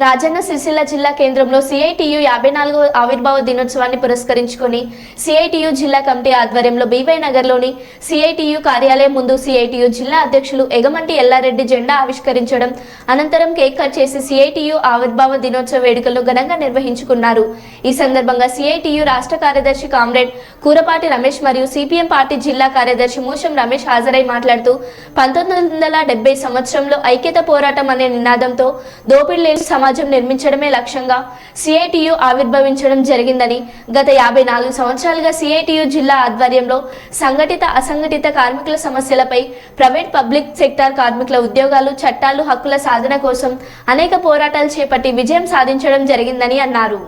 రాజన్న సిరిసిల్ల జిల్లా కేంద్రంలో సిఐటియు యాభై నాలుగో ఆవిర్భావ దినోత్సవాన్ని పురస్కరించుకుని సిఐటియు జిల్లా కమిటీ ఆధ్వర్యంలో బీవై నగర్లోని సిఐటియు కార్యాలయం ముందు సిఐటియు జిల్లా అధ్యక్షులు ఎగమంటి ఎల్లారెడ్డి జెండా ఆవిష్కరించడం అనంతరం కేక్ కట్ చేసి సిఐటియు ఆవిర్భావ దినోత్సవ వేడుకలు ఘనంగా నిర్వహించుకున్నారు. ఈ సందర్భంగా సిఐటియు రాష్ట్ర కార్యదర్శి కామ్రేడ్ కూరపాటి రమేష్ మరియు సిపిఎం పార్టీ జిల్లా కార్యదర్శి మూషం రమేష్ హాజరై మాట్లాడుతూ పంతొమ్మిది వందల డెబ్బై సంవత్సరంలో ఐక్యత పోరాటం అనే నినాదంతో దోపిడీ లేని సమాజం సమాజం నిర్మించడమే లక్ష్యంగా సిఐటియు ఆవిర్భవించడం జరిగిందని గత యాభై నాలుగు సంవత్సరాలుగా సిఐటియు జిల్లా ఆధ్వర్యంలో సంఘటిత అసంఘటిత కార్మికుల సమస్యలపై ప్రైవేట్ పబ్లిక్ సెక్టార్ కార్మికుల ఉద్యోగాలు చట్టాలు హక్కుల సాధన కోసం అనేక పోరాటాలు చేపట్టి విజయం సాధించడం జరిగిందని అన్నారు.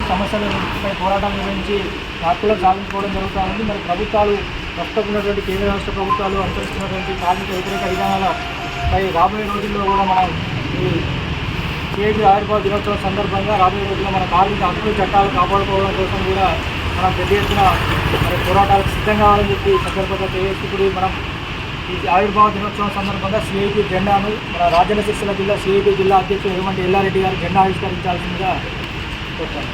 సమస్యలపై పోరాటం గురించి హక్కులను సాధించుకోవడం జరుగుతూ ఉంది మరి ప్రభుత్వాలు ప్రస్తుతం ఉన్నటువంటి కేంద్ర రాష్ట్ర ప్రభుత్వాలు అనుసరిస్తున్నటువంటి కార్మిక వ్యతిరేక విధానాలపై రాబోయే రోజుల్లో కూడా మనం ఈ కేజీ ఆవిర్భావ దినోత్సవం సందర్భంగా రాబోయే రోజుల్లో మన కార్మిక హక్కులు చట్టాలు కాపాడుకోవడం కోసం కూడా మనం పెద్ద ఎత్తున మరి పోరాటాలకు సిద్ధం కావాలని చెప్పి సందర్భంగా ఇప్పుడు మనం ఈ ఆవిర్భావ దినోత్సవం సందర్భంగా సిఐటి జెండాను మన రాజన్న సిరిసిల్ల జిల్లా సిఐటి జిల్లా అధ్యక్షుడు ఎటువంటి ఎల్లారెడ్డి గారు జెండా ఆవిష్కరించాల్సిందిగా కోరుతాను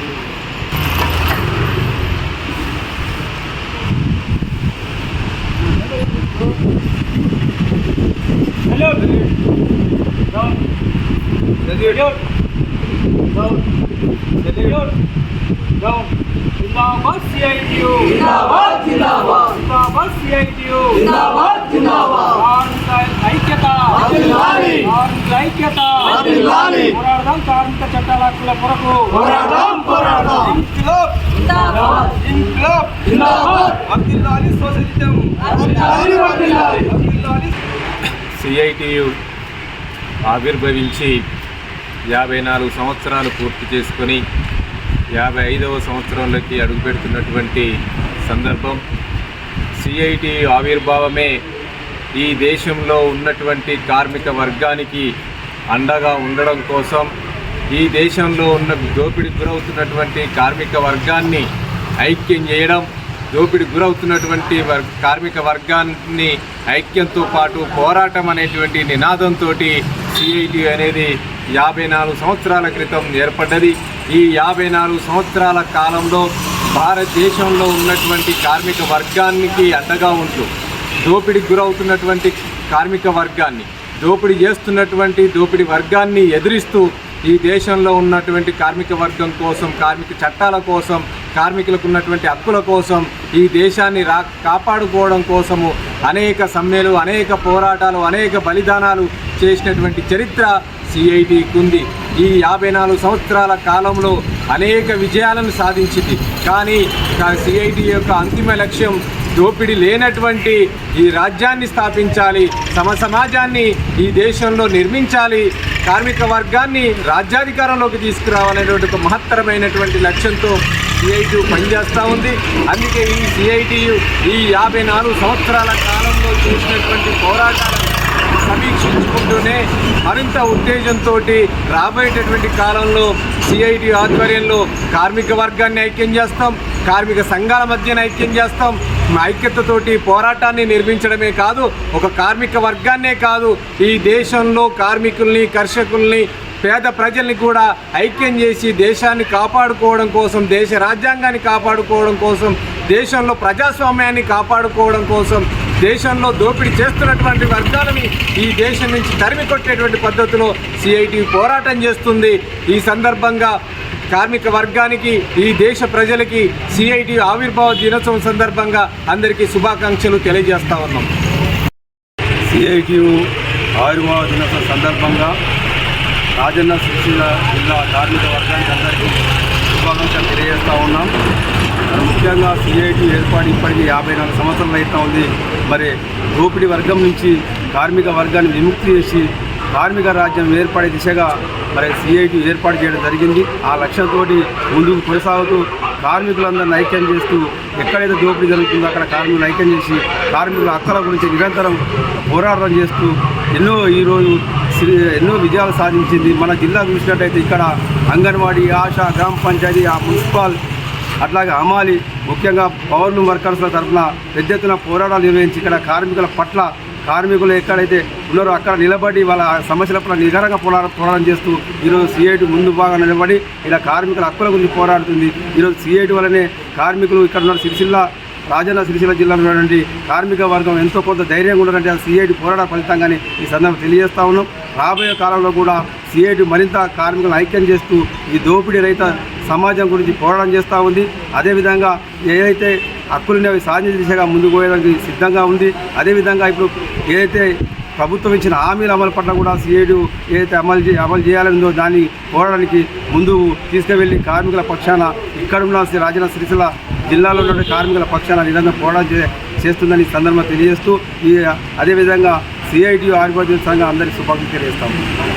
hello down down down down జిందాబాద్ సిఐటియు జిందాబాద్ జిందాబాద్ జిందాబాద్ సిఐటియు జిందాబాద్ జిందాబాద్ కార్మిక ఐక్యత వర్ధిల్లాలి. కార్మిక ఐక్యత వర్ధిల్లాలి. పోరాడదాం కార్మిక చట్టాల హక్కుల కొరకు. పోరాడదాం, పోరాడదాం. ఇంక్లాబ్ జిందాబాద్. ఇంక్లాబ్ జిందాబాద్. వర్ధిల్లాలి సోషలిజం వర్ధిల్లాలి. వర్ధిల్లాలి సిఐటియు ఆవిర్భవించి యాభై నాలుగు సంవత్సరాలు పూర్తి చేసుకొని యాభై ఐదవ సంవత్సరంలోకి అడుగుపెడుతున్నటువంటి సందర్భం. సిఐటి ఆవిర్భావమే ఈ దేశంలో ఉన్నటువంటి కార్మిక వర్గానికి అండగా ఉండడం కోసం ఈ దేశంలో ఉన్న దోపిడి గురవుతున్నటువంటి కార్మిక వర్గాన్ని ఐక్యం చేయడం దోపిడి గురవుతున్నటువంటి వర్ కార్మిక వర్గాన్ని ఐక్యంతో పాటు పోరాటం అనేటువంటి నినాదంతో సిఐటి అనేది యాభై నాలుగు సంవత్సరాల క్రితం ఏర్పడ్డది. ఈ యాభై నాలుగు సంవత్సరాల కాలంలో భారతదేశంలో ఉన్నటువంటి కార్మిక వర్గానికి అండగా ఉంటూ దోపిడికి గురవుతున్నటువంటి కార్మిక వర్గాన్ని దోపిడీ చేస్తున్నటువంటి దోపిడీ వర్గాన్ని ఎదిరిస్తూ ఈ దేశంలో ఉన్నటువంటి కార్మిక వర్గం కోసం కార్మిక చట్టాల కోసం కార్మికులకు ఉన్నటువంటి హక్కుల కోసం ఈ దేశాన్ని రా కాపాడుకోవడం కోసము అనేక సమ్మెలు అనేక పోరాటాలు అనేక బలిదానాలు చేసినటువంటి చరిత్ర సిఐటికి ఉంది ఈ యాభై నాలుగు సంవత్సరాల కాలంలో అనేక విజయాలను సాధించింది. కానీ సిఐటి యొక్క అంతిమ లక్ష్యం దోపిడీ లేనటువంటి ఈ రాజ్యాన్ని స్థాపించాలి సమ సమాజాన్ని ఈ దేశంలో నిర్మించాలి కార్మిక వర్గాన్ని రాజ్యాధికారంలోకి తీసుకురావాలనేటువంటి ఒక మహత్తరమైనటువంటి లక్ష్యంతో సిఐటియు పనిచేస్తూ ఉంది. అందుకే ఈ సిఐటియు ఈ యాభై నాలుగు సంవత్సరాల కాలంలో చేసినటువంటి పోరాటాలను సమీక్షించుకుంటూనే మరింత ఉత్తేజంతో రాబోయేటటువంటి కాలంలో సిఐటి ఆధ్వర్యంలో కార్మిక వర్గాన్ని ఐక్యం చేస్తాం కార్మిక సంఘాల మధ్యన ఐక్యం చేస్తాం. ఐక్యతతోటి పోరాటాన్ని నిర్మించడమే కాదు ఒక కార్మిక వర్గాన్నే కాదు ఈ దేశంలో కార్మికుల్ని కర్షకుల్ని పేద ప్రజల్ని కూడా ఐక్యం చేసి దేశాన్ని కాపాడుకోవడం కోసం దేశ రాజ్యాంగాన్ని కాపాడుకోవడం కోసం దేశంలో ప్రజాస్వామ్యాన్ని కాపాడుకోవడం కోసం దేశంలో దోపిడీ చేస్తున్నటువంటి వర్గాలని ఈ దేశం నుంచి తరిమి కొట్టేటువంటి పద్ధతిలో సిఐటి పోరాటం చేస్తుంది. ఈ సందర్భంగా కార్మిక వర్గానికి ఈ దేశ ప్రజలకి సిఐటి ఆవిర్భావ దినోత్సవం సందర్భంగా అందరికీ శుభాకాంక్షలు తెలియజేస్తా ఉన్నాం. సిఐటి ఆవిర్భావ దినోత్సవం సందర్భంగా రాజన్న సిరిసిల్ల జిల్లా కార్మిక వర్గానికి అందరికీ శుభాకాంక్షలు తెలియజేస్తూ ఉన్నాం. ముఖ్యంగా సిఐటి ఏర్పాటు ఇప్పటికీ యాభై నాలుగు సంవత్సరాలు అయితే ఉంది. మరి దోపిడీ వర్గం నుంచి కార్మిక వర్గాన్ని విముక్తి చేసి కార్మిక రాజ్యం ఏర్పడే దిశగా మరి సిఐటి ఏర్పాటు చేయడం జరిగింది. ఆ లక్ష్యంతోటి ముందుకు కొనసాగుతూ కార్మికులందరిని ఐక్యం చేస్తూ ఎక్కడైతే దోపిడీ జరుగుతుందో అక్కడ కార్మికులు ఐక్యం చేసి కార్మికుల హక్కుల గురించి నిరంతరం పోరాటం చేస్తూ ఎన్నో ఈరోజు ఎన్నో విజయాలు సాధించింది. మన జిల్లా చూసినట్టయితే ఇక్కడ అంగన్వాడీ ఆశా గ్రామ పంచాయతీ ఆ మున్సిపాల్ అట్లాగే అమాలి ముఖ్యంగా పవర్ వర్కర్స్ల తరఫున పెద్ద ఎత్తున పోరాటాలు నిర్వహించి ఇక్కడ కార్మికుల పట్ల కార్మికులు ఎక్కడైతే ఉన్నారో అక్కడ నిలబడి వాళ్ళ సమస్యల పట్ల నిగరంగా పోరాటం పోరాటం చేస్తూ ఈరోజు సిఐటి ముందు బాగా నిలబడి ఇలా కార్మికుల హక్కుల గురించి పోరాడుతుంది. ఈరోజు సిఐటి వల్లనే కార్మికులు ఇక్కడ ఉన్న సిరిసిల్ల రాజన్న సిరిసిల్ల జిల్లాలో ఉన్నటువంటి కార్మిక వర్గం ఎంతో కొంత ధైర్యంగా ఉండాలంటే అది సిఐటి పోరాట ఫలితంగానే ఈ సందర్భం తెలియజేస్తా ఉన్నాం. రాబోయే కాలంలో కూడా సిఐటి మరింత కార్మికులను ఐక్యం చేస్తూ ఈ దోపిడీ రహిత సమాజం గురించి పోరాటం చేస్తూ ఉంది. అదేవిధంగా ఏదైతే హక్కులున్నాయో అవి సాధించే దిశగా ముందుకు పోయడానికి సిద్ధంగా ఉంది. అదేవిధంగా ఇప్పుడు ఏదైతే ప్రభుత్వం ఇచ్చిన హామీల అమలు పట్ల కూడా సిఐడు ఏదైతే అమలు చే అమలు చేయాలనిందో దాన్ని పోరాడానికి ముందు తీసుకువెళ్ళి కార్మికుల పక్షాన ఇక్కడున్న రాజన రాజన్న సిరిసిల్ల జిల్లాలో ఉన్న కార్మికుల పక్షాన నిరంతరం పోరాటం చేస్తుందని సందర్భంగా తెలియజేస్తూ ఈ అదేవిధంగా సిఐటి ఆర్గోజన్ సంఘం అందరికీ శుభాకాంక్షలు తెలియజేస్తాము.